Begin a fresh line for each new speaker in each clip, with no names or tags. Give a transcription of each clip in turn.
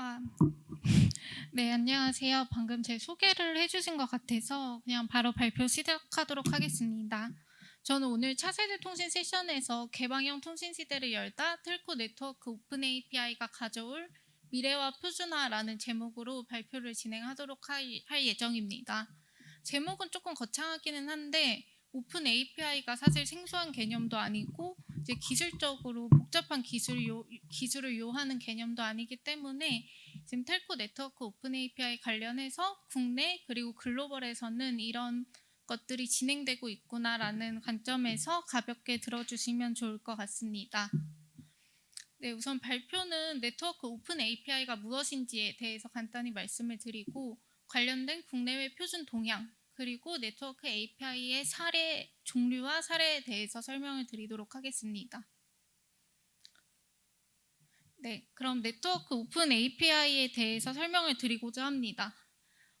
아, 네, 안녕하세요. 방금 제 소개를 해주신 것 같아서 그냥 바로 발표 시작하도록 하겠습니다. 저는 오늘 차세대 통신 세션에서 개방형 통신 시대를 열다 텔코 네트워크 오픈 API가 가져올 미래와 표준화라는 제목으로 발표를 진행하도록 할, 할 예정입니다. 제목은 조금 거창하기는 한데 오픈 API가 사실 생소한 개념도 아니고 이제 기술적으로 복잡한 기술 요, 기술을 요하는 개념도 아니기 때문에 지금 텔코 네트워크 오픈 API 관련해서 국내 그리고 글로벌에서는 이런 것들이 진행되고 있구나라는 관점에서 가볍게 들어주시면 좋을 것 같습니다. 네, 우선 발표는 네트워크 오픈 API가 무엇인지에 대해서 간단히 말씀을 드리고 관련된 국내외 표준 동향 그리고 네트워크 API의 사례 종류와 사례에 대해서 설명을 드리도록 하겠습니다. 네, 그럼 네트워크 오픈 API에 대해서 설명을 드리고자 합니다.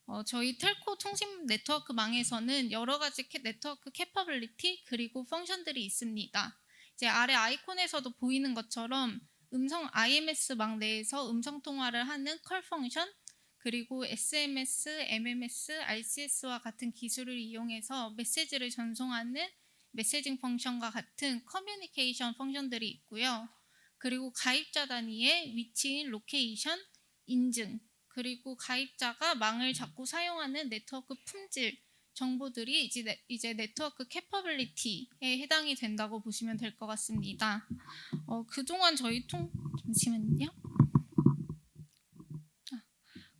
어, 저희 텔코 통신 네트워크망에서는 여러 가지 캐, 네트워크 캐퍼빌리티 그리고 펑션들이 있습니다. 이제 아래 아이콘에서도 보이는 것처럼 음성 IMS망 내에서 음성 통화를 하는 컬 펑션 그리고 SMS, MMS, RCS와 같은 기술을 이용해서 메시지를 전송하는 메시징 펑션과 같은 커뮤니케이션 펑션들이 있고요. 그리고 가입자 단위의 위치인 로케이션, 인증, 그리고 가입자가 망을 잡고 사용하는 네트워크 품질 정보들이 이제, 네, 이제 네트워크 캐퍼빌리티에 해당이 된다고 보시면 될 것 같습니다. 어, 그동안 저희 통 잠시만요.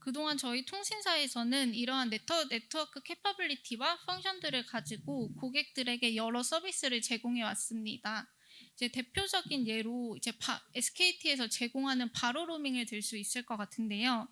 아, 그동안 저희 통신사에서는 이러한 네트워크 캐퍼빌리티와 펑션들을 가지고 고객들에게 여러 서비스를 제공해 왔습니다. 이제 대표적인 예로 이제 바, SKT에서 제공하는 바로 로밍을 들 수 있을 것 같은데요.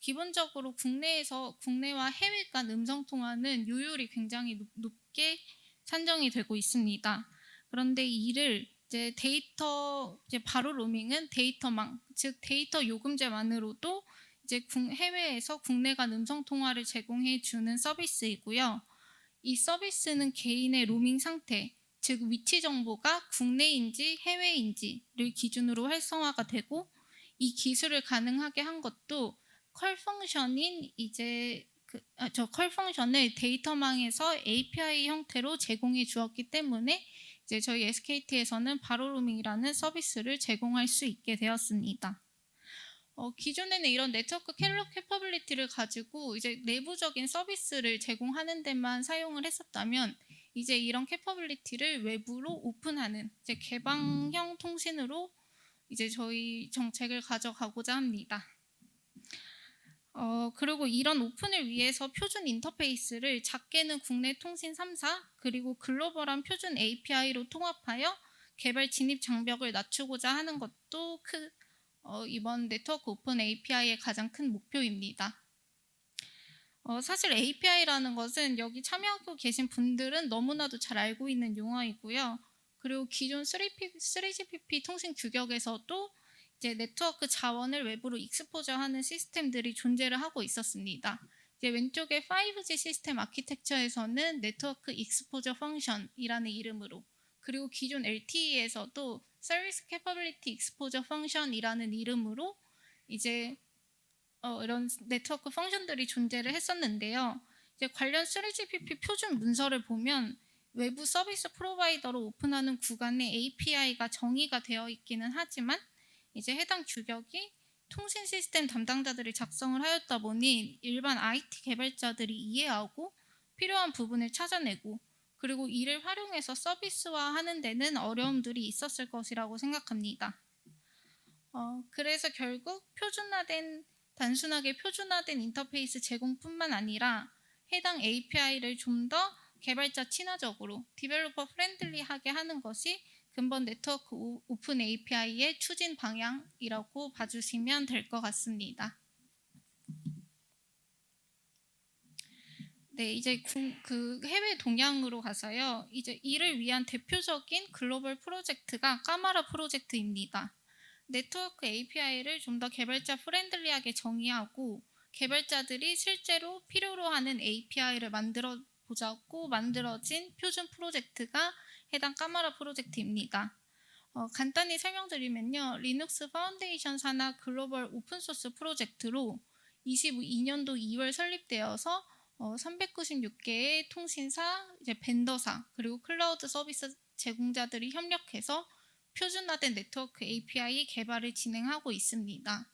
기본적으로 국내에서 국내와 해외 간 음성 통화는 요율이 굉장히 높, 높게 산정이 되고 있습니다. 그런데 이를 이제 데이터 이제 바로 로밍은 데이터망 즉 데이터 요금제만으로도 이제 해외에서 국내 간 음성 통화를 제공해 주는 서비스이고요. 이 서비스는 개인의 로밍 상태 즉 위치 정보가 국내인지 해외인지를 기준으로 활성화가 되고 이 기술을 가능하게 한 것도 컬 펑션인 이제 그, 아, 저컬 펑션을 데이터망에서 API 형태로 제공해 주었기 때문에 이제 저희 SKT에서는 바로 로밍이라는 서비스를 제공할 수 있게 되었습니다. 어, 기존에는 이런 네트워크 캘러 캐퍼빌리티를 가지고 이제 내부적인 서비스를 제공하는 데만 사용을 했었다면 이제 이런 캐퍼빌리티를 외부로 오픈하는 이제 개방형 통신으로 이제 저희 정책을 가져가고자 합니다. 어, 그리고 이런 오픈을 위해서 표준 인터페이스를 작게는 국내 통신 3사 그리고 글로벌한 표준 API로 통합하여 개발 진입 장벽을 낮추고자 하는 것도 크, 어, 이번 네트워크 오픈 API의 가장 큰 목표입니다. 어, 사실 API라는 것은 여기 참여하고 계신 분들은 너무나도 잘 알고 있는 용어이고요. 그리고 기존 3P, 3GPP 통신 규격에서도 이제 네트워크 자원을 외부로 익스포저하는 시스템들이 존재를 하고 있었습니다. 이제 왼쪽에 5G 시스템 아키텍처에서는 네트워크 익스포저 펑션이라는 이름으로 그리고 기존 LTE에서도 서비스 캐퍼빌리티 익스포저 펑션이라는 이름으로 이제 어, 이런 네트워크 펑션들이 존재를 했었는데요. 이제 관련 3GPP 표준 문서를 보면 외부 서비스 프로바이더로 오픈하는 구간에 API가 정의가 되어 있기는 하지만 이제 해당 규격이 통신 시스템 담당자들이 작성을 하였다 보니 일반 IT 개발자들이 이해하고 필요한 부분을 찾아내고 그리고 이를 활용해서 서비스화 하는 데는 어려움들이 있었을 것이라고 생각합니다. 어, 그래서 결국 표준화된 단순하게 표준화된 인터페이스 제공뿐만 아니라 해당 API를 좀 더 개발자 친화적으로 디벨로퍼 프렌들리하게 하는 것이 근본 네트워크 오픈 API의 추진 방향이라고 봐주시면 될 것 같습니다. 네, 이제 그 해외 동향으로 가서요. 이제 이를 위한 대표적인 글로벌 프로젝트가 까마라 프로젝트입니다. 네트워크 API를 좀 더 개발자 프렌들리하게 정의하고 개발자들이 실제로 필요로 하는 API를 만들어 보자고 만들어진 표준 프로젝트가 해당 까마라 프로젝트입니다. 어, 간단히 설명드리면요. 리눅스 파운데이션 산하 글로벌 오픈소스 프로젝트로 22년도 2월 설립되어서 어, 396개의 통신사, 이제 벤더사, 그리고 클라우드 서비스 제공자들이 협력해서 표준화된 네트워크 API 개발을 진행하고 있습니다.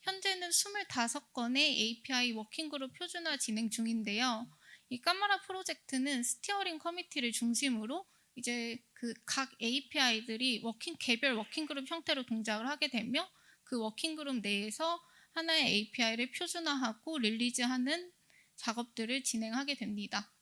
현재는 25건의 API 워킹그룹 표준화 진행 중인데요. 이 까마라 프로젝트는 스티어링 커미티를 중심으로 이제 그 각 API들이 워킹 개별 워킹그룹 형태로 동작을 하게 되며 그 워킹그룹 내에서 하나의 API를 표준화하고 릴리즈하는 작업들을 진행하게 됩니다.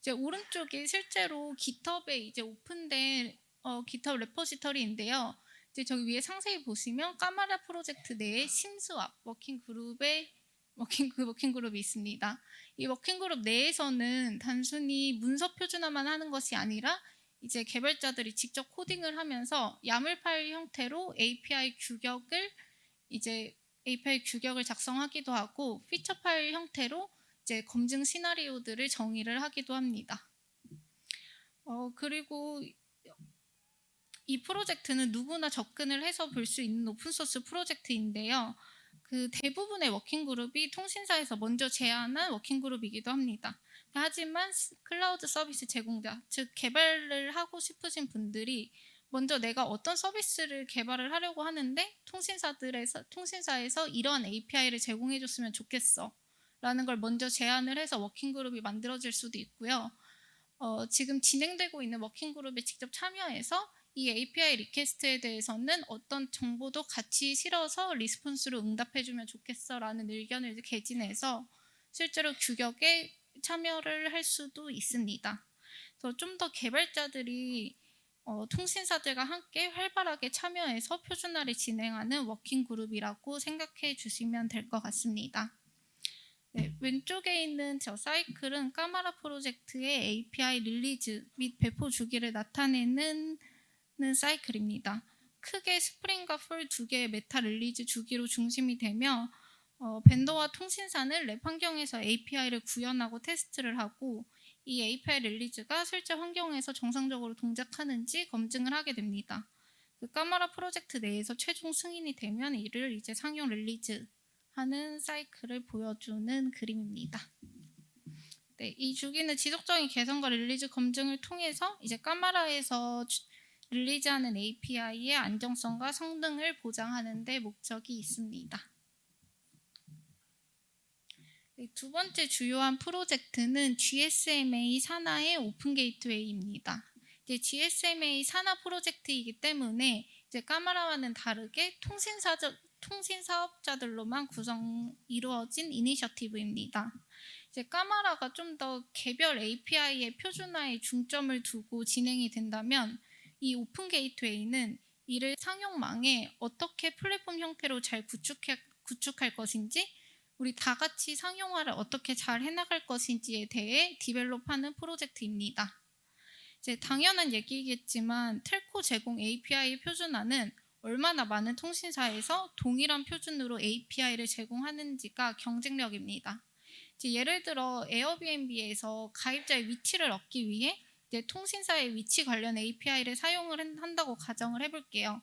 이제 오른쪽에 실제로 GitHub에 이제 오픈된 어, GitHub 레포지터리인데요. 이제 저기 위에 상세히 보시면 까마라 프로젝트 내에 심스왑 워킹 그룹의 워킹 그 워킹 그룹이 있습니다. 이 워킹 그룹 내에서는 단순히 문서 표준화만 하는 것이 아니라 이제 개발자들이 직접 코딩을 하면서 야물 파일 형태로 API 규격을 이제 API 규격을 작성하기도 하고 피처 파일 형태로 이제 검증 시나리오들을 정의를 하기도 합니다. 어, 그리고 이 프로젝트는 누구나 접근을 해서 볼 수 있는 오픈소스 프로젝트인데요. 그 대부분의 워킹 그룹이 통신사에서 먼저 제안한 워킹 그룹이기도 합니다. 하지만 스- 클라우드 서비스 제공자, 즉 개발을 하고 싶으신 분들이 먼저 내가 어떤 서비스를 개발을 하려고 하는데 통신사들에서 통신사에서 이러한 API를 제공해 줬으면 좋겠어. 라는 걸 먼저 제안을 해서 워킹 그룹이 만들어질 수도 있고요. 어, 지금 진행되고 있는 워킹 그룹에 직접 참여해서 이 API 리퀘스트에 대해서는 어떤 정보도 같이 실어서 리스폰스로 응답해주면 좋겠어라는 의견을 개진해서 실제로 규격에 참여를 할 수도 있습니다. 그래서 좀 더 개발자들이 어, 통신사들과 함께 활발하게 참여해서 표준화를 진행하는 워킹 그룹이라고 생각해 주시면 될 것 같습니다. 네, 왼쪽에 있는 저 사이클은 까마라 프로젝트의 API 릴리즈 및 배포 주기를 나타내는 는 사이클입니다. 크게 스프링과 풀 두 개의 메타 릴리즈 주기로 중심이 되며 어, 벤더와 통신사는 랩 환경에서 API를 구현하고 테스트를 하고 이 API 릴리즈가 실제 환경에서 정상적으로 동작하는지 검증을 하게 됩니다. 그 까마라 프로젝트 내에서 최종 승인이 되면 이를 이제 상용 릴리즈 하는 사이클을 보여주는 그림입니다. 네, 이 주기는 지속적인 개선과 릴리즈 검증을 통해서 이제 까마라에서 주- 릴리즈하는 API의 안정성과 성능을 보장하는 데 목적이 있습니다. 네, 두 번째 주요한 프로젝트는 GSMA 산하의 오픈 게이트웨이입니다. 이제 GSMA 산하 프로젝트이기 때문에 이제 까마라와는 다르게 통신사 통신 사업자들로만 구성 이루어진 이니셔티브입니다. 이제 까마라가 좀 더 개별 API의 표준화에 중점을 두고 진행이 된다면 이 오픈 게이트웨이는 이를 상용망에 어떻게 플랫폼 형태로 잘 구축해, 구축할 것인지 우리 다 같이 상용화를 어떻게 잘 해나갈 것인지에 대해 디벨롭하는 프로젝트입니다. 이제 당연한 얘기겠지만 텔코 제공 API 표준화는 얼마나 많은 통신사에서 동일한 표준으로 API를 제공하는지가 경쟁력입니다. 예를 들어 에어비앤비에서 가입자의 위치를 얻기 위해 통신사의 위치 관련 API를 사용을 한- 한다고 가정을 해볼게요.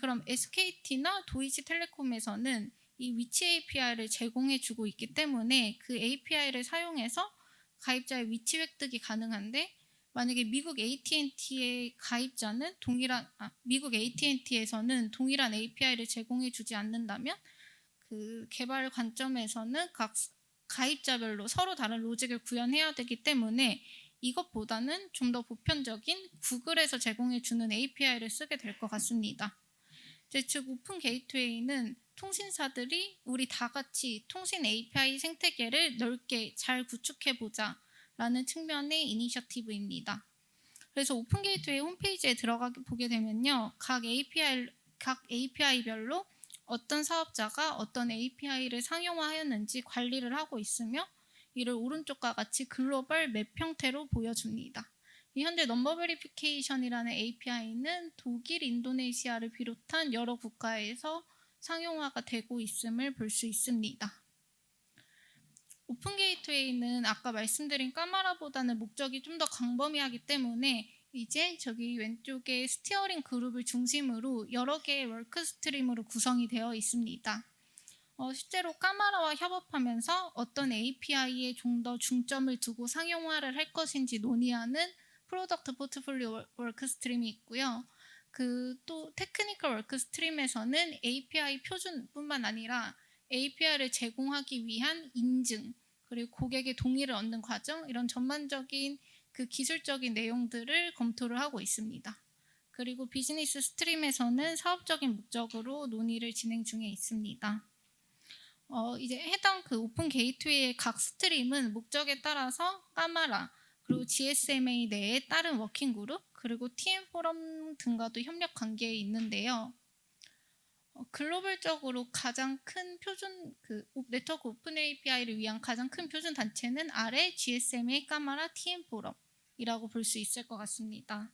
그럼 SKT나 도이치텔레콤에서는 이 위치 API를 제공해주고 있기 때문에 그 API를 사용해서 가입자의 위치 획득이 가능한데 만약에 미국 AT&T의 가입자는 동일한 아, 미국 AT&T에서는 동일한 API를 제공해 주지 않는다면 그 개발 관점에서는 각 가입자별로 서로 다른 로직을 구현해야 되기 때문에 이것보다는 좀 더 보편적인 구글에서 제공해 주는 API를 쓰게 될 것 같습니다. 즉 오픈 게이트웨이는 통신사들이 우리 다 같이 통신 API 생태계를 넓게 잘 구축해 보자 라는 측면의 이니셔티브입니다. 그래서 오픈 게이트웨이 홈페이지에 들어가 보게 되면요. 각 API 각 API별로 어떤 사업자가 어떤 API를 상용화하였는지 관리를 하고 있으며 이를 오른쪽과 같이 글로벌 맵 형태로 보여줍니다. 이 현재 넘버 베리피케이션이라는 API는 독일, 인도네시아를 비롯한 여러 국가에서 상용화가 되고 있음을 볼 수 있습니다. 오픈 게이트웨이는 아까 말씀드린 까마라보다는 목적이 좀 더 광범위하기 때문에 이제 저기 왼쪽에 스티어링 그룹을 중심으로 여러 개의 워크 스트림으로 구성이 되어 있습니다. 어, 실제로 까마라와 협업하면서 어떤 API에 좀 더 중점을 두고 상용화를 할 것인지 논의하는 프로덕트 포트폴리오 워크 스트림이 있고요. 그 또 테크니컬 워크 스트림에서는 API 표준뿐만 아니라 API를 제공하기 위한 인증 그리고 고객의 동의를 얻는 과정 이런 전반적인 그 기술적인 내용들을 검토를 하고 있습니다. 그리고 비즈니스 스트림에서는 사업적인 목적으로 논의를 진행 중에 있습니다. 어, 이제 해당 그 오픈 게이트웨이의 각 스트림은 목적에 따라서 까마라 그리고 GSMA 내에 다른 워킹 그룹 그리고 TM 포럼 등과도 협력 관계에 있는데요. 어, 글로벌적으로 가장 큰 표준 그 오- 네트워크 오픈 API를 위한 가장 큰 표준 단체는 아래 GSMA 까마라 TM 포럼이라고 볼 수 있을 것 같습니다.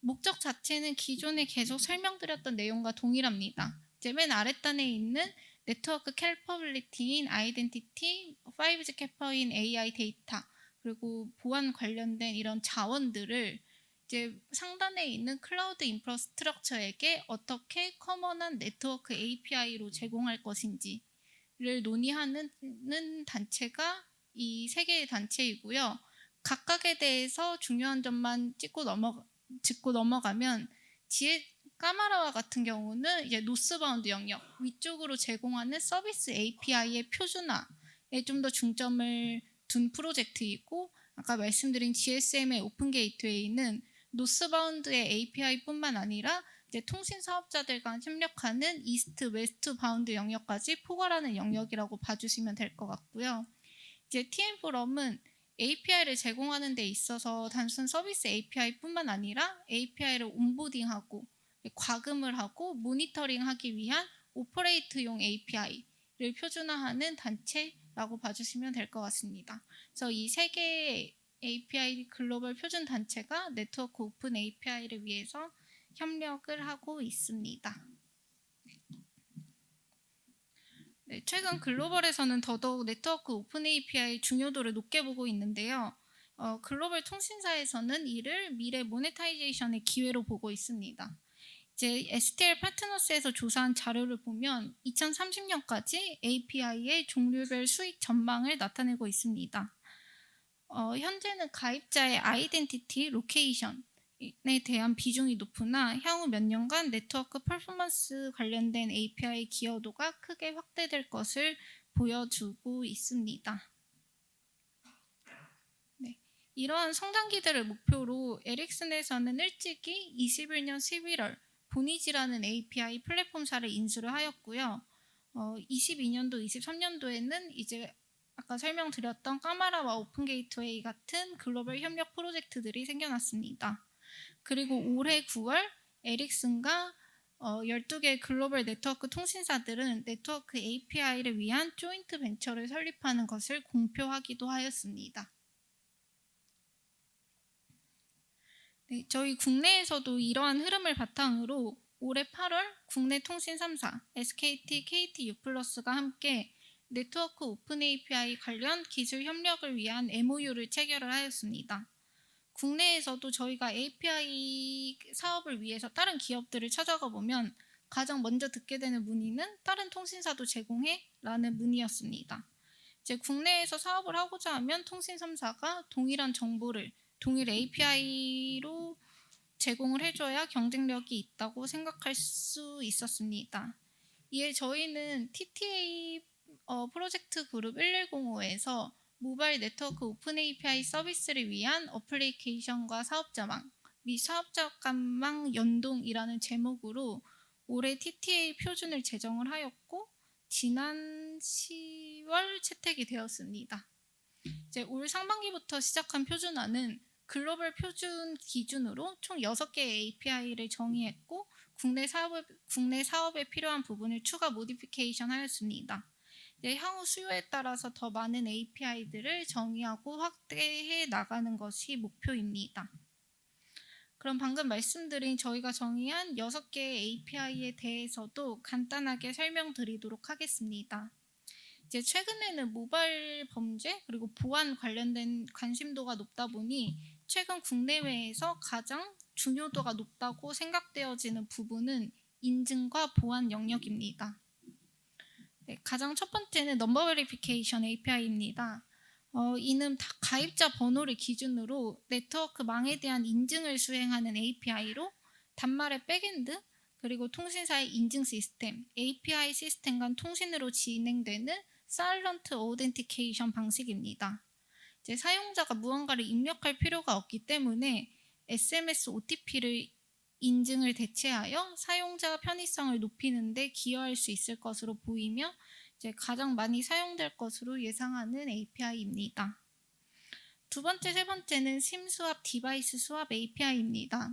목적 자체는 기존에 계속 설명드렸던 내용과 동일합니다. 이제 맨 아랫단에 있는 네트워크 캡퍼빌리티인 아이덴티티, 5G 캐퍼인 AI 데이터, 그리고 보안 관련된 이런 자원들을 이제 상단에 있는 클라우드 인프라스트럭처에게 어떻게 커먼한 네트워크 API로 제공할 것인지를 논의하는 단체가 이 세 개의 단체이고요. 각각에 대해서 중요한 점만 찍고 넘어 짚고 넘어가면 지혜 까마라와 같은 경우는 이제 노스바운드 영역 위쪽으로 제공하는 서비스 API의 표준화에 좀 더 중점을 둔 프로젝트이고 아까 말씀드린 GSM의 오픈 게이트웨이는 노스바운드의 API뿐만 아니라 이제 통신 사업자들 간 협력하는 이스트 웨스트 바운드 영역까지 포괄하는 영역이라고 봐주시면 될 것 같고요. 이제 TM 포럼은 API를 제공하는 데 있어서 단순 서비스 API뿐만 아니라 API를 온보딩하고 과금을 하고 모니터링하기 위한 오퍼레이트용 API를 표준화하는 단체라고 봐주시면 될 것 같습니다. 그래서 이 세 개의 API 글로벌 표준 단체가 네트워크 오픈 API를 위해서 협력을 하고 있습니다. 네, 최근 글로벌에서는 더더욱 네트워크 오픈 API의 중요도를 높게 보고 있는데요. 어, 글로벌 통신사에서는 이를 미래 모네타이제이션의 기회로 보고 있습니다. 이제 STL 파트너스에서 조사한 자료를 보면 2030년까지 API의 종류별 수익 전망을 나타내고 있습니다. 어, 현재는 가입자의 아이덴티티, 로케이션에 대한 비중이 높으나 향후 몇 년간 네트워크 퍼포먼스 관련된 API 기여도가 크게 확대될 것을 보여주고 있습니다. 네, 이러한 성장 기대를 목표로 에릭슨에서는 일찍이 21년 11월 보니지라는 API 플랫폼사를 인수를 하였고요. 어, 22년도, 23년도에는 이제 아까 설명드렸던 까마라와 오픈 게이트웨이 같은 글로벌 협력 프로젝트들이 생겨났습니다. 그리고 올해 9월 에릭슨과 어, 12개 글로벌 네트워크 통신사들은 네트워크 API를 위한 조인트 벤처를 설립하는 것을 공표하기도 하였습니다. 네, 저희 국내에서도 이러한 흐름을 바탕으로 올해 8월 국내 통신 3사 SKT, KT, U+가 함께 네트워크 오픈 API 관련 기술 협력을 위한 MOU를 체결을 하였습니다. 국내에서도 저희가 API 사업을 위해서 다른 기업들을 찾아가 보면 가장 먼저 듣게 되는 문의는 다른 통신사도 제공해? 라는 문의였습니다. 이제 국내에서 사업을 하고자 하면 통신 3사가 동일한 정보를 동일 API로 제공을 해줘야 경쟁력이 있다고 생각할 수 있었습니다. 이에 저희는 TTA 어, 프로젝트 그룹 1105에서 모바일 네트워크 오픈 API 서비스를 위한 어플리케이션과 사업자망 및 사업자 간망 연동이라는 제목으로 올해 TTA 표준을 제정을 하였고 지난 10월 채택이 되었습니다. 이제 올 상반기부터 시작한 표준화는 글로벌 표준 기준으로 총 6개의 API를 정의했고 국내 사업 국내 사업에 필요한 부분을 추가 모디피케이션 하였습니다. 향후 수요에 따라서 더 많은 API들을 정의하고 확대해 나가는 것이 목표입니다. 그럼 방금 말씀드린 저희가 정의한 6개의 API에 대해서도 간단하게 설명드리도록 하겠습니다. 이제 최근에는 모바일 범죄 그리고 보안 관련된 관심도가 높다 보니 최근 국내외에서 가장 중요도가 높다고 생각되어지는 부분은 인증과 보안 영역입니다. 네, 가장 첫 번째는 넘버 베리피케이션 API입니다. 어, 이는 다- 가입자 번호를 기준으로 네트워크 망에 대한 인증을 수행하는 API로 단말의 백엔드 그리고 통신사의 인증 시스템, API 시스템 간 통신으로 진행되는 사일런트 오덴티케이션 방식입니다. 이제 사용자가 무언가를 입력할 필요가 없기 때문에 SMS OTP를 인증을 대체하여 사용자 편의성을 높이는 데 기여할 수 있을 것으로 보이며 이제 가장 많이 사용될 것으로 예상하는 API입니다. 두 번째, 세 번째는 심 수합 디바이스 수합 API입니다.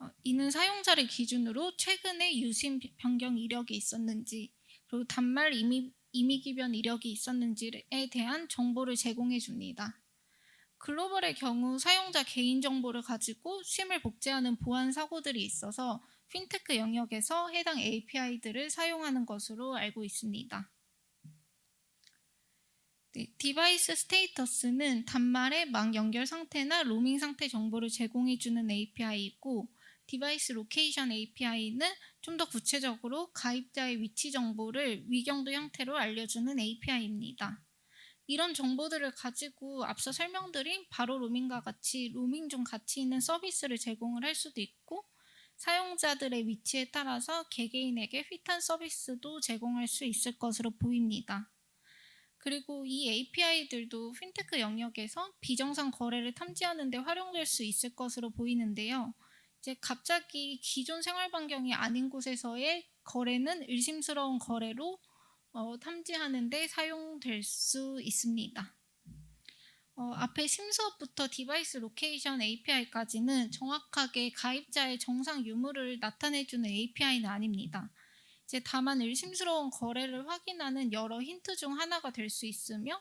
어, 이는 사용자를 기준으로 최근에 유심 변경 이력이 있었는지 그리고 단말 이미, 이미 기변 이력이 있었는지에 대한 정보를 제공해 줍니다. 글로벌의 경우 사용자 개인 정보를 가지고 심을 복제하는 보안 사고들이 있어서 핀테크 영역에서 해당 API들을 사용하는 것으로 알고 있습니다. 네, 디바이스 스테이터스는 단말의 망 연결 상태나 로밍 상태 정보를 제공해 주는 API이고 디바이스 로케이션 API는 좀 더 구체적으로 가입자의 위치 정보를 위경도 형태로 알려주는 API입니다. 이런 정보들을 가지고 앞서 설명드린 바로 로밍과 같이 로밍 중 가치 있는 서비스를 제공을 할 수도 있고 사용자들의 위치에 따라서 개개인에게 핏한 서비스도 제공할 수 있을 것으로 보입니다. 그리고 이 API들도 핀테크 영역에서 비정상 거래를 탐지하는 데 활용될 수 있을 것으로 보이는데요. 이제 갑자기 기존 생활 반경이 아닌 곳에서의 거래는 의심스러운 거래로 어, 탐지하는 데 사용될 수 있습니다. 어, 앞에 심수업부터 디바이스 로케이션 API까지는 정확하게 가입자의 정상 유무를 나타내주는 API는 아닙니다. 이제 다만 의심스러운 거래를 확인하는 여러 힌트 중 하나가 될 수 있으며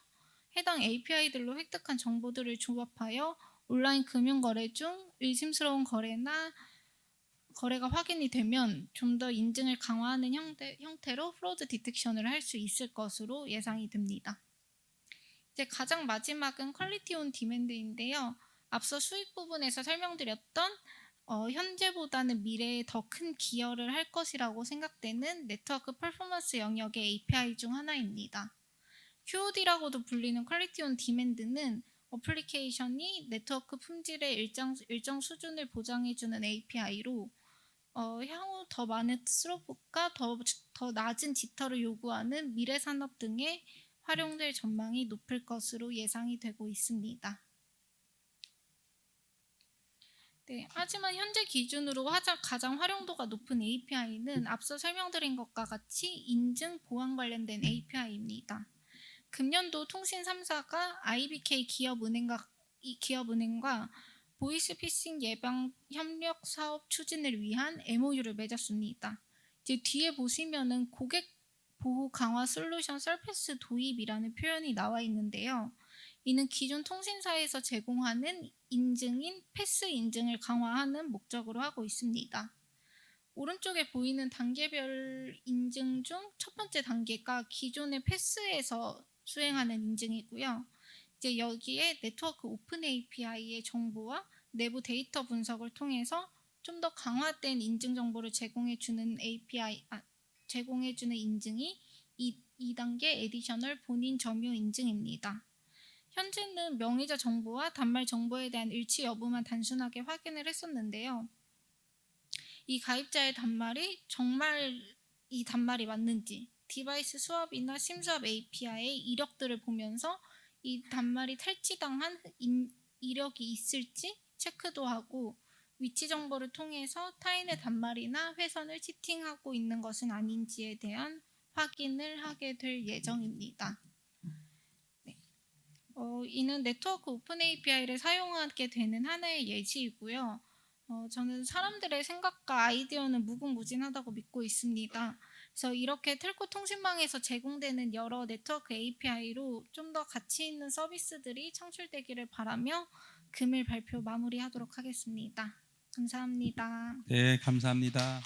해당 API들로 획득한 정보들을 조합하여 온라인 금융 거래 중 의심스러운 거래나 거래가 확인이 되면 좀 더 인증을 강화하는 형태, 형태로 프로드 디텍션을 할 수 있을 것으로 예상이 됩니다. 이제 가장 마지막은 퀄리티 온 디맨드인데요. 앞서 수익 부분에서 설명드렸던 어, 현재보다는 미래에 더 큰 기여를 할 것이라고 생각되는 네트워크 퍼포먼스 영역의 API 중 하나입니다. QOD라고도 불리는 퀄리티 온 디맨드는 어플리케이션이 네트워크 품질의 일정, 일정 수준을 보장해주는 API로 어, 향후 더 많은 스로프과 더, 더 낮은 지터를 요구하는 미래 산업 등에 활용될 전망이 높을 것으로 예상이 되고 있습니다. 네, 하지만 현재 기준으로 가장, 활용도가 높은 API는 앞서 설명드린 것과 같이 인증 보안 관련된 API입니다. 금년도 통신 3사가 IBK 기업은행과 이 기업은행과 보이스피싱 예방 협력 사업 추진을 위한 MOU를 맺었습니다. 이제 뒤에 보시면은 고객 보호 강화 솔루션 서비스 도입이라는 표현이 나와 있는데요. 이는 기존 통신사에서 제공하는 인증인 패스 인증을 강화하는 목적으로 하고 있습니다. 오른쪽에 보이는 단계별 인증 중 첫 번째 단계가 기존의 패스에서 수행하는 인증이고요. 이제 여기에 네트워크 오픈 API의 정보와 내부 데이터 분석을 통해서 좀 더 강화된 인증 정보를 제공해 주는 API 아, 제공해 주는 인증이 2, 2단계 에디셔널 본인 점유 인증입니다. 현재는 명의자 정보와 단말 정보에 대한 일치 여부만 단순하게 확인을 했었는데요. 이 가입자의 단말이 정말 이 단말이 맞는지 디바이스 수압이나 심수압 API의 이력들을 보면서 이 단말이 탈취당한 인- 이력이 있을지 체크도 하고 위치 정보를 통해서 타인의 단말이나 회선을 치팅하고 있는 것은 아닌지에 대한 확인을 하게 될 예정입니다. 네. 어, 이는 네트워크 오픈 API를 사용하게 되는 하나의 예시이고요. 어, 저는 사람들의 생각과 아이디어는 무궁무진하다고 믿고 있습니다. 그래서 이렇게 텔코 통신망에서 제공되는 여러 네트워크 API로 좀 더 가치 있는 서비스들이 창출되기를 바라며 금일 발표 마무리하도록 하겠습니다. 감사합니다.
네, 감사합니다.